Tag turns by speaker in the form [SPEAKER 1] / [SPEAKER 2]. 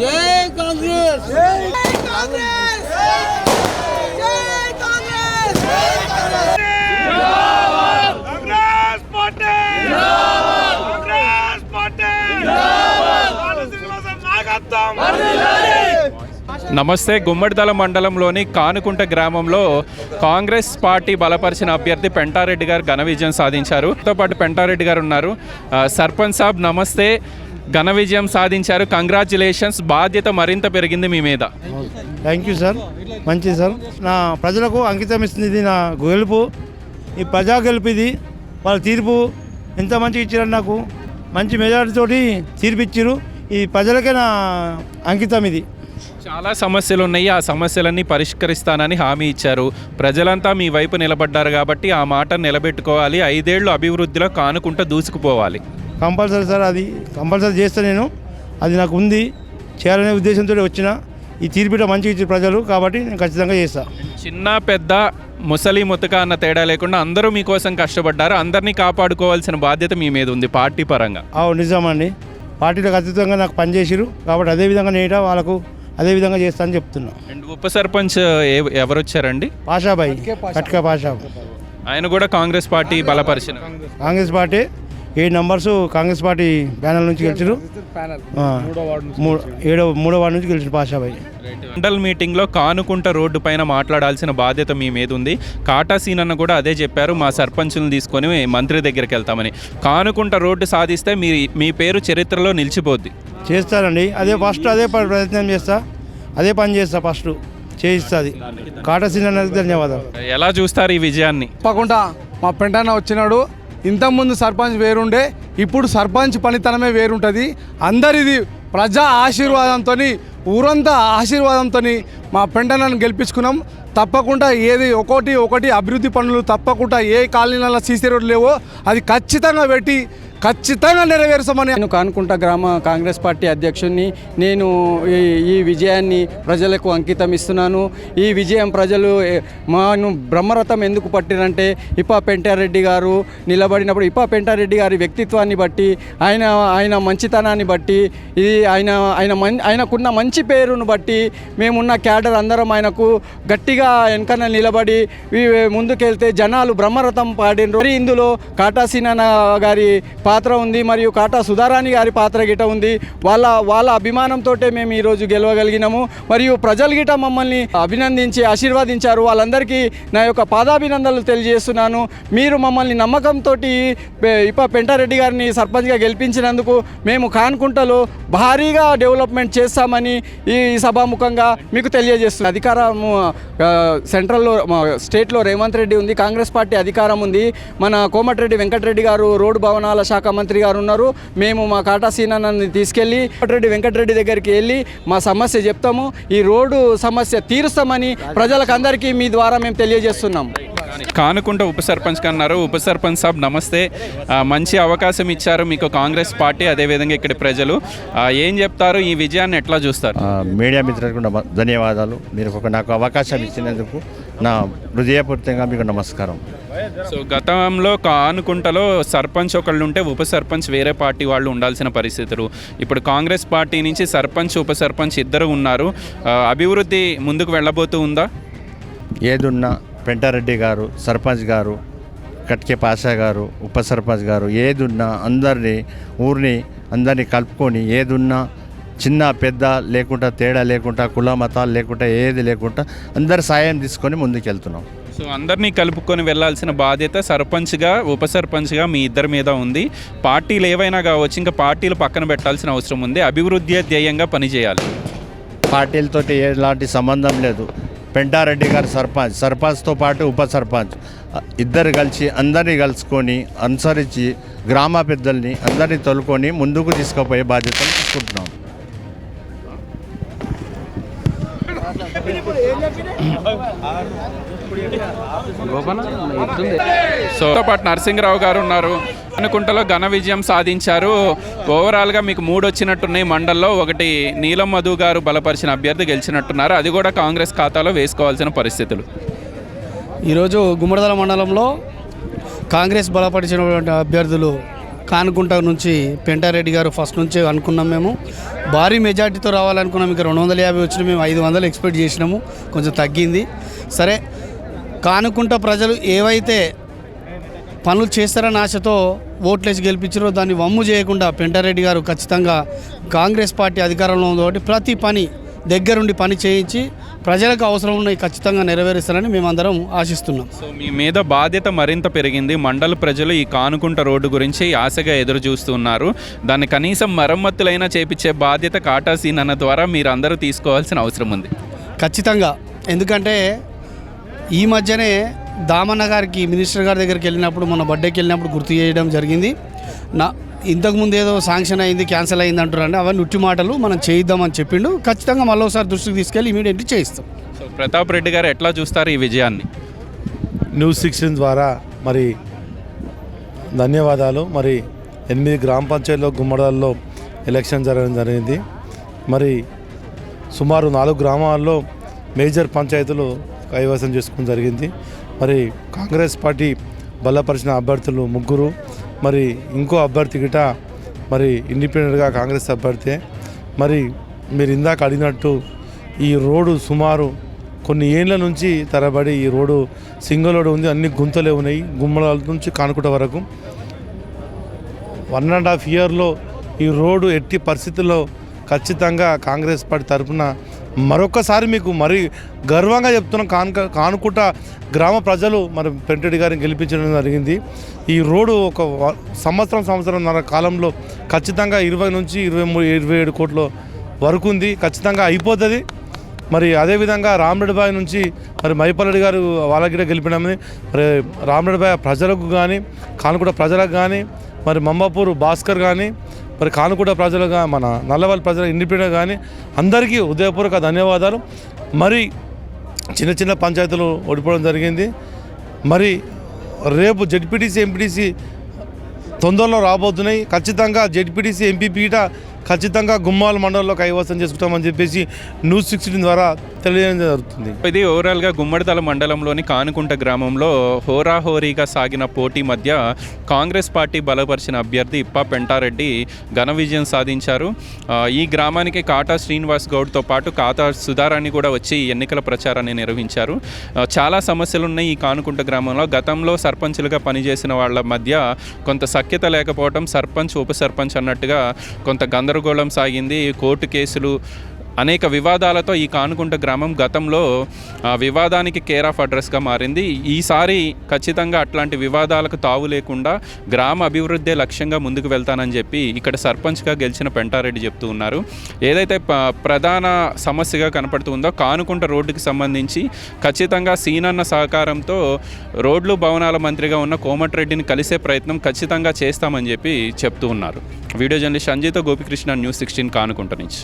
[SPEAKER 1] జై కాంగ్రెస్
[SPEAKER 2] జై కాంగ్రెస్
[SPEAKER 1] జై కాంగ్రెస్
[SPEAKER 2] కాంగ్రెస్
[SPEAKER 3] పార్టీ! కాంగ్రెస్ పార్టీ! శ్రీనివాసన్ నాయకత్వం!
[SPEAKER 4] నమస్తే గుమ్మడిదల మండలంలోని కానుకుంట గ్రామంలో కాంగ్రెస్ పార్టీ బలపరిచిన అభ్యర్థి పెంటారెడ్డి గారు ఘన విజయం సాధించారు. తో పాటు పెంటారెడ్డి గారు ఉన్నారు. సర్పంచ్ సాబ్ నమస్తే. ఘన విజయం సాధించారు. కంగ్రాచులేషన్స్ బాధ్యత మరింత పెరిగింది మీ మీద.
[SPEAKER 5] థ్యాంక్ యూ సార్ మంచిది సార్ నా ప్రజలకు అంకితం ఇస్తుంది నా గెలుపు. ఈ ప్రజా గెలుపు ఇది. వాళ్ళ తీర్పు ఎంత మంచిగా ఇచ్చారు నాకు. మంచి మెజారిటీతోటి తీర్పు ఇచ్చారు ఈ ప్రజలకే నా అంకితం ఇది.
[SPEAKER 4] చాలా సమస్యలు ఉన్నాయి ఆ సమస్యలన్నీ పరిష్కరిస్తానని హామీ ఇచ్చారు. ప్రజలంతా మీ వైపు నిలబడ్డారు కాబట్టి ఆ మాట నిలబెట్టుకోవాలి. ఐదేళ్ళు అభివృద్ధిలో కానుకుంటూ దూసుకుపోవాలి.
[SPEAKER 5] కంపల్సరీ సార్ అది కంపల్సరీ చేస్తా నేను. అది నాకు ఉంది. చేయాలనే ఉద్దేశంతో వచ్చిన. ఈ తీర్పిట మంచిగా ఇచ్చారు ప్రజలు కాబట్టి నేను ఖచ్చితంగా చేస్తాను
[SPEAKER 4] చిన్న పెద్ద ముసలి ముతక అన్న తేడా లేకుండా అందరూ మీకోసం కష్టపడ్డారు. అందరినీ కాపాడుకోవాల్సిన బాధ్యత మీ మీద ఉంది పార్టీ పరంగా.
[SPEAKER 5] అవు నిజమండి. పార్టీలో ఖచ్చితంగా నాకు పనిచేసిరు కాబట్టి అదే విధంగా నేను వాళ్ళకు అదే విధంగా చేస్తానని చెప్తున్నా.
[SPEAKER 4] అండ్ ఉప సర్పంచ్ ఎవరు వచ్చారండి
[SPEAKER 5] పాషాబాయి కట్కా పాషా
[SPEAKER 4] ఆయన కూడా కాంగ్రెస్ పార్టీ బలపరిచిన.
[SPEAKER 5] కాంగ్రెస్ పార్టీ ఏడు నంబర్స్ కాంగ్రెస్ పార్టీ ప్యానల్ నుంచి గెలిచారు ఏడో మూడో వార్డు నుంచి గెలిచారు పాషాబాయి
[SPEAKER 4] మండల్ మీటింగ్లో కానుకుంట రోడ్డు పైన మాట్లాడాల్సిన బాధ్యత మీ మీద ఉంది. కాటా సీనన్న కూడా అదే చెప్పారు మా సర్పంచులను తీసుకొని మంత్రి దగ్గరికి వెళ్తామని. కానుకుంట రోడ్డు సాధిస్తే మీ మీ పేరు చరిత్రలో నిలిచిపోద్ది.
[SPEAKER 5] చేస్తానండి అదే ఫస్ట్ అదే ప్రయత్నం చేస్తా. అదే పని చేస్తా ఫస్ట్. చేయిస్తుంది. కాటసీన్ అన్నది ధన్యవాదాలు.
[SPEAKER 4] ఎలా చూస్తారు ఈ విజయాన్ని?
[SPEAKER 1] తప్పకుండా. మా పెంటన్న వచ్చినాడు. ఇంతకుముందు సర్పంచ్ వేరుండే ఇప్పుడు సర్పంచ్ పనితనమే వేరుంటుంది. అందరిది ప్రజా ఆశీర్వాదంతో ఊరంతా ఆశీర్వాదంతో మా పెంటన్నను గెలిపించుకున్నాం. తప్పకుండా ఏది ఒకటి ఒకటి అభివృద్ధి పనులు తప్పకుండా ఏ కాలనీలలో సీసీ రోడ్లు లేవో అది ఖచ్చితంగా పెట్టి ఖచ్చితంగా నెరవేర్చమని
[SPEAKER 6] నేను కానుకుంట గ్రామ కాంగ్రెస్ పార్టీ అధ్యక్షుడిని నేను ఈ ఈ విజయాన్ని ప్రజలకు అంకితం ఇస్తున్నాను. ఈ విజయం ప్రజలు మాను బ్రహ్మరథం ఎందుకు పట్టినంటే ఇప్ప పెంటారెడ్డి గారు నిలబడినప్పుడు ఇప్ప పెంటారెడ్డి గారి వ్యక్తిత్వాన్ని బట్టి ఆయన ఆయన మంచితనాన్ని బట్టి ఇది ఆయన ఆయన మన్ ఆయనకున్న మంచి పేరును బట్టి మేమున్న క్యాడర్ అందరం ఆయనకు గట్టిగా వెనకన నిలబడి ముందుకెళ్తే జనాలు బ్రహ్మరథం పాడినరు. మరి ఇందులో కాటాసీనా గారి పాత్ర ఉంది మరియు కాటా సుధారాణి గారి పాత్ర గిట ఉంది. వాళ్ళ వాళ్ళ అభిమానంతో మేము ఈరోజు గెలవగలిగినాము. మరియు ప్రజలు గిట మమ్మల్ని అభినందించి ఆశీర్వదించారు. వాళ్ళందరికీ నా యొక్క పాదాభినందనలు తెలియజేస్తున్నాను. మీరు మమ్మల్ని నమ్మకంతో ఇప్ప పెంటారెడ్డి గారిని సర్పంచ్గా గెలిపించినందుకు మేము కాన్కుంటలో భారీగా డెవలప్మెంట్ చేస్తామని ఈ సభాముఖంగా మీకు తెలియజేస్తుంది అధికారము సెంట్రల్లో స్టేట్లో రేవంత్ రెడ్డి ఉంది కాంగ్రెస్ పార్టీ అధికారం ఉంది. మన కోమటిరెడ్డి వెంకటరెడ్డి గారు రోడ్డు భవనాల శాఖ మంత్రి గారు ఉన్నారు. మేము మా కాటా సీనాన్ని తీసుకెళ్ళి కోమటిరెడ్డి వెంకటరెడ్డి దగ్గరికి వెళ్ళి మా సమస్య చెప్తాము. ఈ రోడ్డు సమస్య తీరుస్తామని ప్రజలకు అందరికీ మీ ద్వారా మేము తెలియజేస్తున్నాం.
[SPEAKER 4] కానుకుంట ఉప సర్పంచ్ అన్నారు ఉప సర్పంచ్ సాబ్ నమస్తే. మంచి అవకాశం ఇచ్చారు మీకు కాంగ్రెస్ పార్టీ అదేవిధంగా ఇక్కడ ప్రజలు. ఏం చెప్తారు? ఈ విజయాన్ని ఎట్లా చూస్తారు?
[SPEAKER 7] మీడియా మిత్రులకు ధన్యవాదాలు. మీరు ఒక నాకు అవకాశం ఇచ్చినందుకు నా హృదయపూర్వకంగా మీకు నమస్కారం.
[SPEAKER 4] సో గతంలో కానుకుంటలో సర్పంచ్ ఒకళ్ళు ఉంటే ఉప సర్పంచ్ వేరే పార్టీ వాళ్ళు ఉండాల్సిన పరిస్థితులు. ఇప్పుడు కాంగ్రెస్ పార్టీ నుంచి సర్పంచ్ ఉప సర్పంచ్ ఇద్దరు ఉన్నారు. అభివృద్ధి ముందుకు వెళ్ళబోతూ ఉందా?
[SPEAKER 7] ఏదున్నా పెంటారెడ్డి గారు సర్పంచ్ గారు కట్కే పాషా గారు ఉప సర్పంచ్ గారు ఏదున్నా అందరినీ ఊరిని అందరినీ కలుపుకొని ఏదున్నా చిన్న పెద్ద లేకుండా తేడా లేకుండా కుల మతాలు లేకుండా ఏది లేకుండా అందరి సాయం తీసుకొని ముందుకెళ్తున్నాం.
[SPEAKER 4] సో అందరినీ కలుపుకొని వెళ్ళాల్సిన బాధ్యత సర్పంచ్గా ఉప సర్పంచ్గా మీ ఇద్దరి మీద ఉంది. పార్టీలు ఏవైనా కావచ్చు ఇంకా పార్టీలు పక్కన పెట్టాల్సిన అవసరం ఉంది. అభివృద్ధి ధ్యేయంగా పనిచేయాలి.
[SPEAKER 7] పార్టీలతోటి ఎలాంటి సంబంధం లేదు. పెంటారెడ్డి గారు సర్పంచ్ సర్పంచ్తో పాటు ఉప సర్పంచ్. ఇద్దరు కలిసి అందరినీ కలుసుకొని అనుసరించి గ్రామ పెద్దల్ని అందరినీ తొలుకొని ముందుకు తీసుకుపోయే బాధ్యతను తీసుకుంటున్నాం.
[SPEAKER 4] సో పాటు నరసింహరావు గారు ఉన్నారు. అనుకుంటలో ఘన విజయం సాధించారు. ఓవరాల్గా మీకు మూడు వచ్చినట్టున్నాయి మండల్లో. ఒకటి నీలం మధు గారు బలపరిచిన అభ్యర్థి గెలిచినట్టున్నారు. అది కూడా కాంగ్రెస్ ఖాతాలో వేసుకోవాల్సిన పరిస్థితులు.
[SPEAKER 8] ఈరోజు గుమ్మడదల మండలంలో కాంగ్రెస్ బలపరిచినటువంటి అభ్యర్థులు కానుకుంట నుంచి పెంటారెడ్డి గారు ఫస్ట్ నుంచే అనుకున్నాం మేము. భారీ మెజార్టీతో రావాలనుకున్నాం. ఇంకా రెండు వందల యాభై వచ్చిన మేము ఐదు వందలు ఎక్స్పెక్ట్ చేసినాము. కొంచెం తగ్గింది. సరే కానుకుంట ప్రజలు ఏవైతే పనులు చేస్తారని ఆశతో ఓట్లేసి గెలిపించారో దాన్ని వమ్ము చేయకుండా పెంటారెడ్డి గారు ఖచ్చితంగా కాంగ్రెస్ పార్టీ అధికారంలో ఉంది కాబట్టి ప్రతి పని దగ్గరుండి పని చేయించి ప్రజలకు అవసరం ఉన్నవి ఖచ్చితంగా నెరవేరుస్తారని మేమందరం ఆశిస్తున్నాం.
[SPEAKER 4] సో మీ మీద బాధ్యత మరింత పెరిగింది. మండల ప్రజలు ఈ కానుకుంట రోడ్డు గురించి ఆశగా ఎదురు చూస్తున్నారు. దాన్ని కనీసం మరమ్మతులైనా చేపించే బాధ్యత కాటా సీన్ అన్న ద్వారా మీరు అందరూ తీసుకోవాల్సిన అవసరం ఉంది.
[SPEAKER 8] ఖచ్చితంగా. ఎందుకంటే ఈ మధ్యనే దామన్న గారికి మినిస్టర్ గారి దగ్గరికి వెళ్ళినప్పుడు మన బర్త్డేకి వెళ్ళినప్పుడు గుర్తు చేయడం జరిగింది. నా ఇంతకుముందు ఏదో శాంక్షన్ అయింది క్యాన్సిల్ అయింది అంటారండి అవన్నీ ఉట్టి మాటలు మనం చేయిద్దామని చెప్పిండు. ఖచ్చితంగా మళ్ళీ ఒకసారి దృష్టికి తీసుకెళ్ళి ఇమీడియట్లీ చేయిస్తాం.
[SPEAKER 4] సో ప్రతాప్ రెడ్డి గారు ఎట్లా చూస్తారు ఈ విజయాన్ని?
[SPEAKER 5] న్యూస్ సిక్స్టీన్ ద్వారా మరి ధన్యవాదాలు. మరి ఎనిమిది గ్రామ పంచాయతీలో గుమ్మడాల్లో ఎలక్షన్ జరగడం జరిగింది. మరి సుమారు నాలుగు గ్రామాల్లో మేజర్ పంచాయతీలు కైవసం చేసుకోవడం జరిగింది. మరి కాంగ్రెస్ పార్టీ బలపరిచిన అభ్యర్థులు ముగ్గురు. మరి ఇంకో అభ్యర్థి గిట మరి ఇండిపెండెంట్గా కాంగ్రెస్ అభ్యర్థి. మరి మీరు ఇందాక అడిగినట్టు ఈ రోడ్డు సుమారు కొన్ని ఏళ్ళ నుంచి తరబడి ఈ రోడ్డు సింగిల్ రోడ్డు ఉంది అన్ని గుంతలే ఉన్నాయి గుమ్మల నుంచి కానుకుంట వరకు. వన్ అండ్ హాఫ్ ఇయర్లో ఈ రోడ్డు ఎట్టి పరిస్థితుల్లో ఖచ్చితంగా కాంగ్రెస్ పార్టీ తరఫున మరొకసారి మీకు మరి గర్వంగా చెప్తున్న కానుక కానుకుంట గ్రామ ప్రజలు మరి పెంటెడ్డి గారిని గెలిపించడం జరిగింది. ఈ రోడ్డు ఒక సంవత్సరం సంవత్సరం సంవత్సరంన్నర కాలంలో ఖచ్చితంగా ఇరవై నుంచి ఇరవై మూడు ఇరవై ఏడు కోట్ల వరకు ఉంది. ఖచ్చితంగా అయిపోతుంది. మరి అదేవిధంగా రామరెడ్డిబాయి నుంచి మరి మైపల్లెడ్డి గారు వాళ్ళకి గెలిపినామని మరి రామరెడ్డిబాయి ప్రజలకు కానీ కానుకుంట ప్రజలకు కానీ మరి మంబాపూర్ భాస్కర్ కానీ మరి కానుకుంట ప్రజలుగా మన నల్లవల్లి ప్రజల ఇండిపెండెంట్ కానీ అందరికీ ఉదయపూర్వక ధన్యవాదాలు. మరి చిన్న చిన్న పంచాయతీలు ఓడిపోవడం జరిగింది. మరి రేపు జడ్పీటీసీ ఎంపీటీసీ తొందరలో రాబోతున్నాయి. ఖచ్చితంగా జడ్పీటీసీ ఎంపీ పీట ఖచ్చితంగా గుమ్మాల మండలంలో కైవసం చేసుకుంటామని చెప్పేసి న్యూస్ సిక్స్టీన్ ద్వారా తెలియజేయడం జరుగుతుంది.
[SPEAKER 4] ఇది ఓవరాల్గా గుమ్మడితల మండలంలోని కానుకుంట గ్రామంలో హోరాహోరీగా సాగిన పోటీ మధ్య కాంగ్రెస్ పార్టీ బలపరిచిన అభ్యర్థి ఇప్ప పెంటారెడ్డి ఘన విజయం సాధించారు. ఈ గ్రామానికి కాటా శ్రీనివాస్ గౌడ్తో పాటు కాటా సుధారాణి కూడా వచ్చి ఎన్నికల ప్రచారాన్ని నిర్వహించారు. చాలా సమస్యలు ఉన్నాయి ఈ కానుకుంట గ్రామంలో. గతంలో సర్పంచులుగా పనిచేసిన వాళ్ళ మధ్య కొంత సఖ్యత లేకపోవడం సర్పంచ్ ఉప సర్పంచ్ అన్నట్టుగా కొంత గందరగోళం సాగింది. కోర్టు కేసులు అనేక వివాదాలతో ఈ కానుకుంట గ్రామం గతంలో వివాదానికి కేర్ ఆఫ్ అడ్రస్గా మారింది. ఈసారి ఖచ్చితంగా అట్లాంటి వివాదాలకు తావు లేకుండా గ్రామ అభివృద్ధి లక్ష్యంగా ముందుకు వెళ్తానని చెప్పి ఇక్కడ సర్పంచ్గా గెలిచిన పెంటారెడ్డి చెప్తూ ఉన్నారు. ఏదైతే ప్రధాన సమస్యగా కనపడుతుందో కానుకుంట రోడ్డుకి సంబంధించి ఖచ్చితంగా సీనన్న సహకారంతో రోడ్లు భవనాల మంత్రిగా ఉన్న కోమటిరెడ్డిని కలిసే ప్రయత్నం ఖచ్చితంగా చేస్తామని చెప్పి చెప్తూ ఉన్నారు. Video journalist Sanjeetha Gopikrishna news sixteen Kanukunta నుంచి.